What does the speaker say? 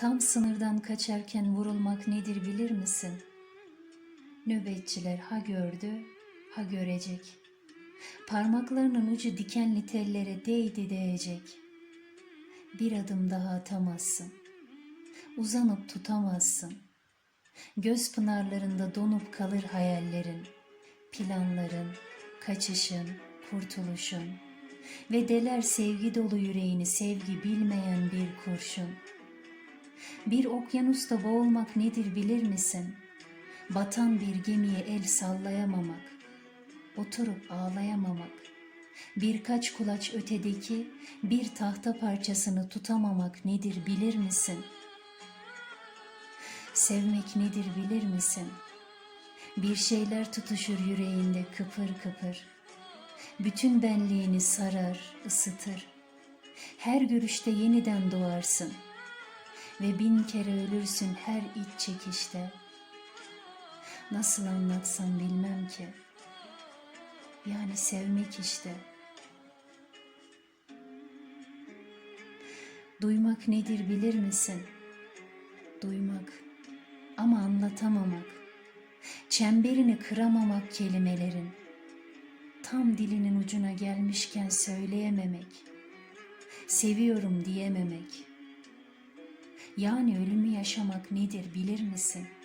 Tam sınırdan kaçarken vurulmak nedir bilir misin? Nöbetçiler ha gördü, ha görecek. Parmaklarının ucu dikenli tellere değdi değecek. Bir adım daha atamazsın. Uzanıp tutamazsın. Göz pınarlarında donup kalır hayallerin, planların, kaçışın, kurtuluşun ve deler sevgi dolu yüreğini sevgi bilmeyen bir kurşun. Bir okyanusta boğulmak nedir bilir misin? Batan bir gemiye el sallayamamak, oturup ağlayamamak, birkaç kulaç ötedeki bir tahta parçasını tutamamak nedir bilir misin? Sevmek nedir bilir misin? Bir şeyler tutuşur yüreğinde kıpır kıpır. Bütün benliğini sarar, ısıtır. Her görüşte yeniden doğarsın ve bin kere ölürsün her iç çekişte. Nasıl anlatsam bilmem ki. Yani sevmek işte. Duymak nedir bilir misin? Duymak ama anlatamamak. Çemberini kıramamak kelimelerin. Tam dilinin ucuna gelmişken söyleyememek. Seviyorum diyememek. Yani ölümü yaşamak nedir bilir misin?''